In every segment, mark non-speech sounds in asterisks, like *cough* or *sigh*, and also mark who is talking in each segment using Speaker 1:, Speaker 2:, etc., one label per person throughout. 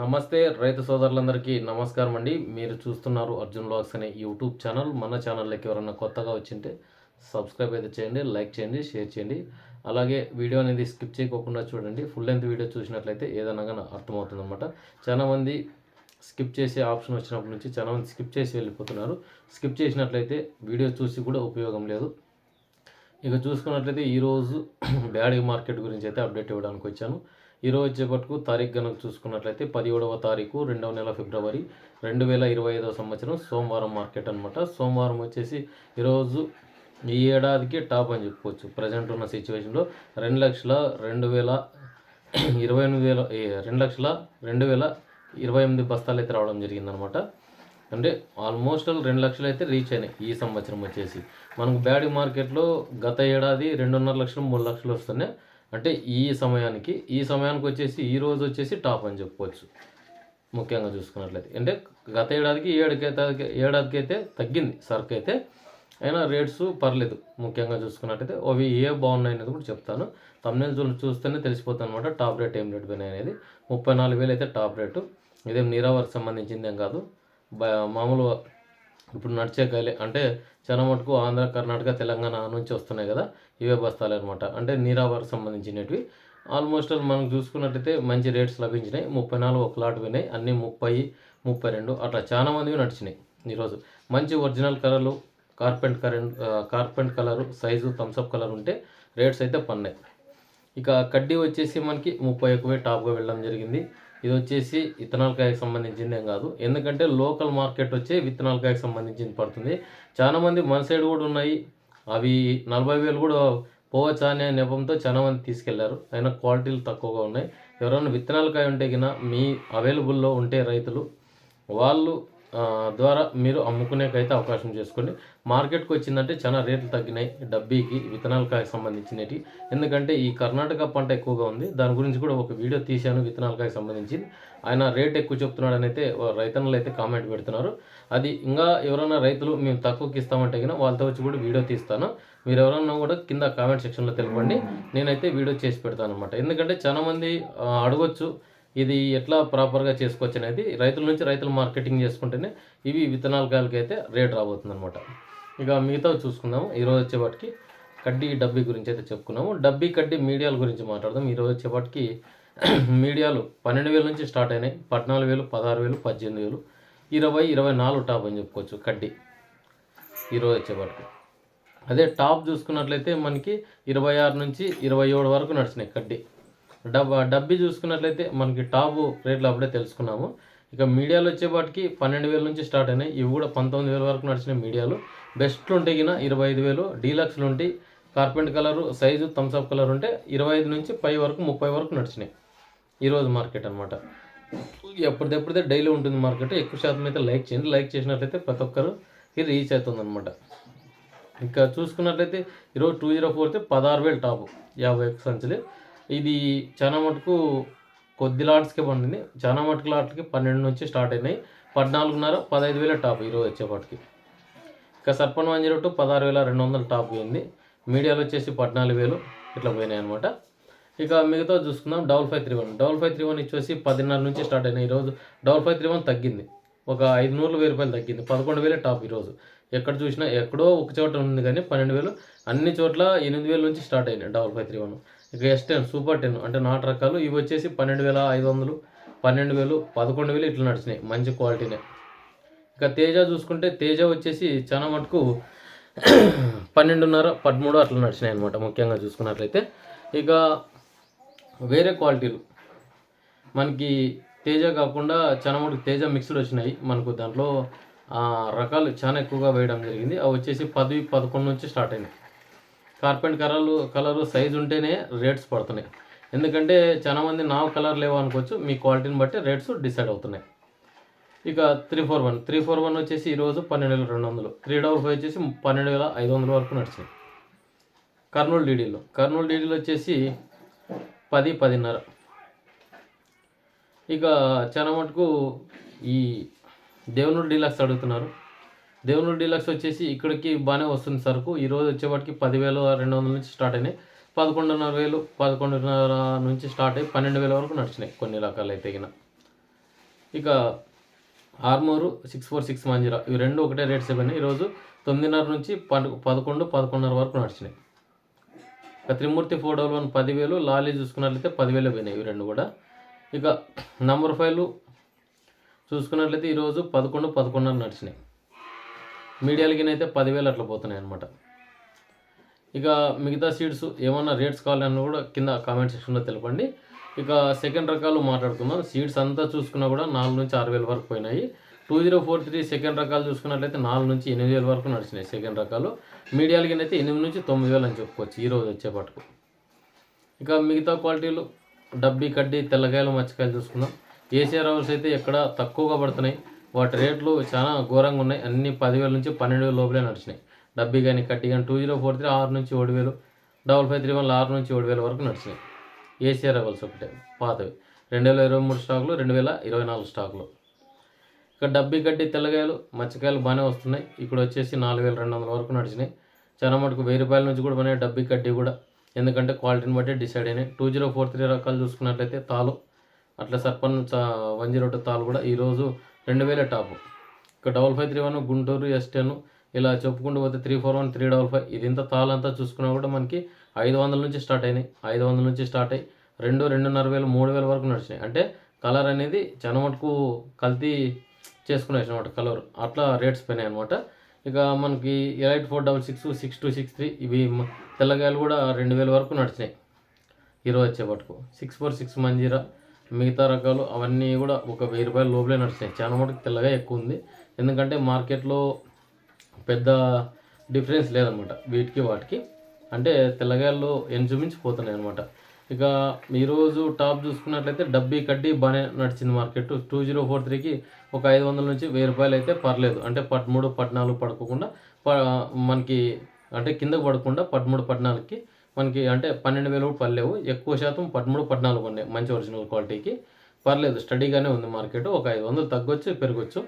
Speaker 1: నమస్తే రైతు సోదరులందరికీ నమస్కారం అండి. మీరు చూస్తున్నారు అర్జున్ బ్లాగ్స్ అనే యూట్యూబ్ ఛానల్. మన ఛానల్లోకి ఎవరైనా కొత్తగా వచ్చింటే సబ్స్క్రైబ్ అయితే చేయండి లైక్ చేయండి షేర్ చేయండి. అలాగే వీడియో అనేది స్కిప్ చేయకోకుండా చూడండి. ఫుల్ లెంత్ వీడియో చూసినట్లయితే ఏదైనా అర్థమవుతుంది అనమాట చాలామంది స్కిప్ చేసే ఆప్షన్ వచ్చినప్పటి నుంచి చాలామంది స్కిప్ చేసి వెళ్ళిపోతున్నారు. స్కిప్ చేసినట్లయితే వీడియో చూసి కూడా ఉపయోగం లేదు. ఇక చూసుకున్నట్లయితే ఈరోజు *clears throat* బ్యాడీ మార్కెట్ గురించి అయితే అప్డేట్ ఇవ్వడానికి వచ్చాను. ఈరోజు వచ్చేపట్టుకు తారీఖు గనక చూసుకున్నట్లయితే పదిహేడవ తారీఖు రెండవ నెల ఫిబ్రవరి రెండు వేల ఇరవై ఐదవ సంవత్సరం సోమవారం మార్కెట్ అనమాట సోమవారం వచ్చేసి ఈరోజు ఈ ఏడాదికి టాప్ అని చెప్పుకోవచ్చు. ప్రజెంట్ ఉన్న సిచ్యువేషన్లో రెండు లక్షల రెండు వేల ఇరవై ఎనిమిది వేల రెండు లక్షల రెండు వేల ఇరవై ఎనిమిది బస్తాలు అయితే రావడం జరిగిందనమాట అంటే ఆల్మోస్ట్ రెండు లక్షలు అయితే రీచ్ అయినాయి ఈ సంవత్సరం వచ్చేసి. మనకు బ్యాడీ మార్కెట్లో గత ఏడాది రెండున్నర లక్షలు మూడు లక్షలు వస్తున్నాయి. అంటే ఈ సమయానికి ఈ సమయానికి వచ్చేసి ఈ రోజు వచ్చేసి టాప్ అని చెప్పుకోవచ్చు. ముఖ్యంగా చూసుకున్నట్లయితే. అంటే గత ఏడాదికి ఏడుకైతే ఏడాదికి అయితే తగ్గింది. సరుకు అయితే అయినా రేట్స్ పర్లేదు. ముఖ్యంగా చూసుకున్నట్టయితే అవి ఏ బాగున్నాయి అనేది కూడా చెప్తాను. తమిళ చూ చూస్తేనే తెలిసిపోతుంది అనమాట టాప్ రేట్ ఏం రేట్ పోయినాయి అనేది. ముప్పై నాలుగు వేలు అయితే టాప్ రేటు. ఇదేం నీరావరికి సంబంధించింది ఏం కాదు మామూలు ఇప్పుడు నడిచే గాలి అంటే చాలా మటుకు ఆంధ్ర కర్ణాటక తెలంగాణ నుంచి వస్తున్నాయి కదా ఇవే బస్తాలు అనమాట అంటే నీరావరికి సంబంధించినవి ఆల్మోస్ట్ మనం చూసుకున్నట్టయితే మంచి రేట్స్ లభించినాయి. ముప్పై నాలుగు ఒక లాట్ వినాయి అన్నీ ముప్పై ముప్పై రెండు అట్లా చాలా మందివి నడిచినాయి ఈరోజు. మంచి ఒరిజినల్ కలర్లు కార్పెంట్ current కార్పెంట్ colour size Thums Up colour ఉంటే రేట్స్ అయితే పన్నాయి. ఇక కడ్డీ వచ్చేసి మనకి ముప్పై ఒకవే టాప్గా వెళ్ళడం జరిగింది. ఇది వచ్చేసి విత్తనాల కాయకు సంబంధించింది ఏం కాదు. ఎందుకంటే లోకల్ మార్కెట్ వచ్చే విత్తనాల కాయకు సంబంధించింది పడుతుంది. చాలామంది మన సైడ్ కూడా ఉన్నాయి. అవి నలభై వేలు కూడా పోవచ్చా అనే నెపంతో చాలా మంది తీసుకెళ్ళారు. అయినా క్వాలిటీలు తక్కువగా ఉన్నాయి. ఎవరైనా విత్తనాల కాయ ఉంటే గిన మీ అవైలబుల్లో ఉంటే రైతులు వాళ్ళు ద్వారా మీరు అమ్ముకునేకైతే అవకాశం చేసుకోండి. మార్కెట్కి వచ్చిందంటే చాలా రేట్లు తగ్గినాయి. డబ్బీకి విత్తనాలకాయకు సంబంధించినవి ఎందుకంటే ఈ కర్ణాటక పంట ఎక్కువగా ఉంది. దాని గురించి కూడా ఒక వీడియో తీశాను విత్తనాలకాయకు సంబంధించి ఆయన రేట్ ఎక్కువ చెప్తున్నాడని అయితే రైతన్నలు అయితే కామెంట్ పెడుతున్నారు. అది ఇంకా ఎవరైనా రైతులు మేము తక్కువకి ఇస్తామంటే కనుక వాళ్ళతో వచ్చి కూడా వీడియో తీస్తాను. మీరు ఎవరన్నా కూడా కింద కామెంట్ సెక్షన్లో తెలపండి. నేనైతే వీడియో చేసి పెడతాను అనమాట ఎందుకంటే చాలామంది అడగొచ్చు. ఇది ఎట్లా ప్రాపర్గా చేసుకోవచ్చు అనేది రైతుల నుంచి రైతులు మార్కెటింగ్ చేసుకుంటేనే ఇవి విత్తనాల కాయలకి అయితే రేట్ రాబోతుంది అనమాట ఇక మిగతా చూసుకుందాము ఈరోజు వచ్చేపాటికి కడ్డీ డబ్బీ గురించి అయితే చెప్పుకున్నాము. డబ్బీ కడ్డీ మీడియాల గురించి మాట్లాడదాం. ఈరోజు వచ్చేపాటికి *clears throat* మీడియాలు పన్నెండు వేల నుంచి స్టార్ట్ అయినాయి. పద్నాలుగు వేలు పదహారు వేలు పద్దెనిమిది వేలు ఇరవై ఇరవై నాలుగు టాప్ అని చెప్పుకోవచ్చు కడ్డీ. ఈరోజు వచ్చేపాటికి అదే టాప్ చూసుకున్నట్లయితే మనకి ఇరవై ఆరు నుంచి ఇరవై ఏడు వరకు నడిచినాయి కడ్డీ. డబ్ డబ్బీ చూసుకున్నట్లయితే మనకి టాప్ రేట్లు అప్పుడే తెలుసుకున్నాము. ఇక మీడియాలు వచ్చేపాటికి పన్నెండు వేల నుంచి స్టార్ట్ అయినాయి. ఇవి కూడా పంతొమ్మిది వేల వరకు నడిచిన మీడియాలు. బెస్ట్లు ఉంటే గిన ఇరవై ఐదు వేలు డీలక్స్లు ఉంటాయి కార్పెంట్ colour size Thums Up colour ఉంటే ఇరవై ఐదు నుంచి పై వరకు ముప్పై వరకు నడిచినాయి. ఈరోజు మార్కెట్ అనమాట ఎప్పటిదెప్పుడైతే డైలీ ఉంటుంది మార్కెట్. ఎక్కువ శాతం అయితే లైక్ చేయండి. లైక్ చేసినట్లయితే ప్రతి ఒక్కరు ఇది రీచ్ అవుతుంది అనమాట ఇంకా చూసుకున్నట్లయితే ఈరోజు టూ జీరో ఫోర్ అయితే పదహారు వేలు టాపు యాభై ఒక్క సంచులు. ఇది చాలా మటుకు కొద్ది లాట్స్కే పండింది. చాలా మటుకు లాట్లకి పన్నెండు నుంచి స్టార్ట్ అయినాయి. పద్నాలుగున్నర పదహైదు వేల టాప్ ఈరోజు వచ్చేపాటికి. ఇక సర్పన్ వన్ జీరో టూ పదహారు వేల రెండు వందల టాప్ పోయింది. మీడియాలో వచ్చేసి పద్నాలుగు వేలు ఇట్లా పోయినాయి అనమాట ఇక మిగతా చూసుకుందాం. Double five three one. Double five three one వచ్చేసి పదిన్నర నుంచి స్టార్ట్ అయినాయి ఈరోజు. డబల్ ఫైవ్ త్రీ వన్ తగ్గింది. ఒక ఐదు నూరు వెయ్యి రూపాయలు తగ్గింది. పదకొండు వేలే టాప్ ఈరోజు. ఎక్కడ చూసినా ఎక్కడో ఒక చోట ఉంది కానీ పన్నెండు వేలు అన్ని చోట్ల ఎనిమిది వేల నుంచి స్టార్ట్ అయినాయి డబల్ ఫైవ్ త్రీ వన్. ఇక ఎస్ టెన్ సూపర్ టెన్ అంటే నాటు రకాలు. ఇవి వచ్చేసి పన్నెండు వేల ఐదు వందలు పన్నెండు వేలు పదకొండు వేలు ఇట్లా నడిచినాయి మంచి క్వాలిటీనే. ఇక తేజ చూసుకుంటే తేజ వచ్చేసి చాలా మటుకు *clears throat* పన్నెండున్నర పదమూడు అట్లా నడిచినాయి అనమాట ముఖ్యంగా చూసుకున్నట్లయితే. ఇక వేరే క్వాలిటీలు. మనకి తేజ కాకుండా చాలా మటుకు తేజ మిక్స్డ్ వచ్చినాయి. మనకు దాంట్లో రకాలు చాలా ఎక్కువగా వేయడం జరిగింది. అవి వచ్చేసి పది పదకొండు నుంచి స్టార్ట్ అయినాయి. కార్పెంట్ కలర్లు కలరు సైజు ఉంటేనే రేట్స్ పడుతున్నాయి. ఎందుకంటే చాలా మంది నా కలర్ లేవు అనుకోవచ్చు మీ క్వాలిటీని బట్టి రేట్స్ డిసైడ్ అవుతున్నాయి. ఇక three four one three four one వచ్చేసి ఈరోజు పన్నెండు వేల రెండు వందలు. త్రీ డబల్ ఫైవ్ వచ్చేసి పన్నెండు వేల ఐదు వందల వరకు నడిచాయి కర్నూలు డీడీలో. కర్నూలు డీడీలో వచ్చేసి పది పదిన్నర. ఇక చాలా మటుకు ఈ దేవునూరు డీలక్స్ అడుగుతున్నారు. దేవునూరు డీలక్స్ వచ్చేసి ఇక్కడికి బాగానే వస్తుంది సరుకు ఈరోజు వచ్చేవాటికి పదివేలు రెండు వందల నుంచి స్టార్ట్ అయినాయి. పదకొండున్నర వేలు పదకొండున్నర నుంచి స్టార్ట్ అయ్యి పన్నెండు వేల వరకు నడిచినాయి కొన్ని రకాలు అయితే గిన. ఇక Armoor six four six Manjeera. ఇవి రెండు ఒకటే రేట్స్ అయిపోయినాయి ఈరోజు తొమ్మిదిన్నర నుంచి పదకొండు పదకొండున్నర వరకు నడిచినాయి. ఇక త్రిమూర్తి ఫోర్ డబల్ వన్ పదివేలు లాలీ చూసుకున్నట్లయితే పదివేలు పోయినాయి ఇవి రెండు కూడా. ఇక నంబర్ ఫైవ్లు చూసుకున్నట్లయితే ఈరోజు పదకొండు పదకొండున్నర నడిచినాయి. మీడియాలకి అయితే పదివేలు అట్లా పోతున్నాయి అనమాట ఇక మిగతా సీడ్స్ ఏమన్నా రేట్స్ కావాలన్నా కూడా కింద కామెంట్ సెక్షన్లో తెలపండి. ఇక సెకండ్ రకాలు మాట్లాడుకుందాం. సీడ్స్ అంతా చూసుకున్నా కూడా నాలుగు నుంచి ఆరు వేల వరకు పోయినాయి. Two zero four three second రకాలు చూసుకున్నట్లయితే నాలుగు నుంచి ఎనిమిది వేల వరకు నడిచినాయి సెకండ్ రకాలు. మీడియాలకి అయితే ఎనిమిది నుంచి తొమ్మిది వేలు అని చెప్పుకోవచ్చు ఈ రోజు వచ్చేపట్టుకు ఇక మిగతా క్వాలిటీలు డబ్బీ కడ్డీ తెల్లకాయలు మచ్చకాయలు చూసుకుందాం. ఏసీఆర్ రవల్స్ అయితే ఎక్కడ తక్కువగా పడుతున్నాయి. వాటి రేట్లు చాలా ఘోరంగా ఉన్నాయి. అన్ని పదివేల నుంచి పన్నెండు వేల లోపలే నడిచినాయి. డబ్బీ కానీ కడ్డీ కానీ టూ జీరో ఫోర్ త్రీ ఆరు నుంచి ఏడు వేలు డబల్ ఫైవ్ త్రీ వన్ ఆరు నుంచి ఏడు వేల వరకు నడిచినాయి. ఏసీఆర్ రవల్స్ ఒకటే పాతవి. రెండు వేల ఇరవై మూడు స్టాకులు రెండు వేల ఇరవై నాలుగు స్టాకులు. ఇక డబ్బీ గడ్డి తెల్లగాయలు మచ్చకాయలు బాగానే వస్తున్నాయి. ఇక్కడ వచ్చేసి నాలుగు వేల రెండు వందల వరకు నడిచినాయి. చాలా మటుకు వెయ్యి రూపాయల నుంచి కూడా పోయినాయి డబ్బీ గడ్డి కూడా. ఎందుకంటే క్వాలిటీని బట్టి డిసైడ్ అయినాయి. టూ జీరో ఫోర్ త్రీ రకాలు చూసుకున్నట్లయితే తాలు అట్లా సర్పన్ వన్ జీరో టూ తాలు కూడా ఈరోజు రెండు వేల టాపు. ఇక double five three one Guntur S ten ఇలా చెప్పుకుంటూ పోతే three four one three double five ఇది ఇంత తాళంతా చూసుకున్నా కూడా మనకి ఐదు వందల నుంచి స్టార్ట్ అయినాయి. ఐదు వందల నుంచి స్టార్ట్ అయ్యి రెండు రెండున్నర వేలు మూడు వేల వరకు నడిచినాయి. అంటే కలర్ అనేది చాలా మటుకు కల్తీ చేసుకున్నాయి అనమాట కలర్. అట్లా రేట్స్ పోయినాయి అనమాట ఇక మనకి eight four double six six two six three ఇవి తెల్లగాయలు కూడా రెండు వేల వరకు నడిచినాయి. ఈరోజు వచ్చేపట్టుకు సిక్స్ ఫోర్ సిక్స్ మంజీరా. మిగతా రకాలు అవన్నీ కూడా ఒక వెయ్యి రూపాయల లోపలే నడుస్తాయి. చాలా మటుకు తెల్లగా ఎక్కువ ఉంది. ఎందుకంటే మార్కెట్లో పెద్ద డిఫరెన్స్ లేదనమాట. వీటికి వాటికి. అంటే తెల్లగాయల్లో ఎంచుమించి పోతున్నాయి అనమాట. ఇక ఈరోజు టాప్ చూసుకున్నట్లయితే డబ్బీ కడ్డీ బాగానే నడిచింది మార్కెట్. టూ జీరో ఫోర్ త్రీకి ఒక ఐదు వందల నుంచి వెయ్యి రూపాయలు అయితే పర్లేదు. అంటే పదమూడు పద్నాలుగు పడుకోకుండా ప మనకి అంటే కిందకు పడకుండా పదమూడు పద్నాలుగుకి మనకి అంటే పన్నెండు వేలు కూడా పర్లేవు. ఎక్కువ శాతం పదమూడు పద్నాలుగు ఉన్నాయి. మంచి ఒరిజినల్ క్వాలిటీకి పర్లేదు స్టడీగానే ఉంది మార్కెట్ ఒక ఐదు వందలు తగ్గొచ్చు పెరగచ్చు.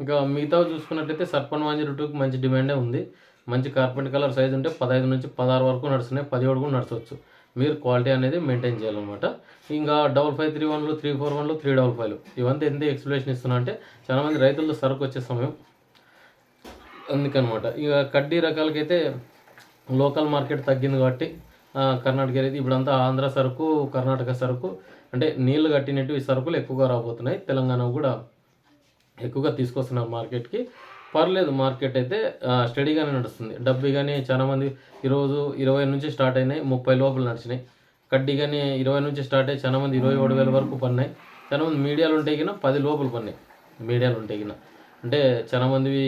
Speaker 1: ఇంకా మిగతా చూసుకున్నట్లయితే సర్పన్ వన్ జీరో టూకి మంచి డిమాండే ఉంది. మంచి కార్పెంట్ కలర్ సైజ్ ఉంటే పదహైదు నుంచి పదహారు వరకు నడుస్తున్నాయి. పదిహేడు కూడా నడచవచ్చు మీరు క్వాలిటీ అనేది మెయింటైన్ చేయాలన్నమాట. ఇంకా డబల్ ఫైవ్ త్రీ వన్లు త్రీ ఫోర్ వన్లు త్రీ డబల్ ఫైవ్లు ఇవంతా ఎంత ఎక్స్ప్లెనేషన్ ఇస్తున్నా అంటే చాలామంది రైతులతో సరుకు వచ్చే సమయం. అందుకనమాట ఇక కడ్డీ రకాలకైతే లోకల్ మార్కెట్ తగ్గింది కాబట్టి కర్ణాటక అయితే ఇప్పుడంతా ఆంధ్ర సరుకు కర్ణాటక సరుకు అంటే నీళ్ళు కట్టినట్టు ఈ సరుకులు ఎక్కువగా రాబోతున్నాయి. తెలంగాణ కూడా ఎక్కువగా తీసుకొస్తున్నారు మార్కెట్కి. పర్లేదు మార్కెట్ అయితే స్టడీగానే నడుస్తుంది. డబ్బీ కానీ చాలామంది ఈరోజు ఇరవై నుంచి స్టార్ట్ అయినాయి ముప్పై లోపల నడిచినాయి. కడ్డీ కానీ ఇరవై నుంచి స్టార్ట్ అయ్యి చాలామంది ఇరవై ఏడు వేల వరకు పన్నాయి చాలామంది మీడియాలు ఉంటే కినా పది లోపల పన్నాయి మీడియాలు ఉంటే కినా అంటే చాలామందివి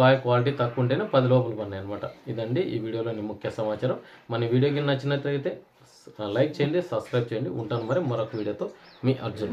Speaker 1: కాయ క్వాలిటీ తక్కువ ఉంటేనే పది లోపల పడినాయి అనమాట ఇదండి ఈ వీడియోలోని ముఖ్య సమాచారం. మన వీడియోకి నచ్చినట్లయితే లైక్ చేయండి సబ్స్క్రైబ్ చేయండి. ఉంటాను మరి మరొక వీడియోతో మీ అర్జున్.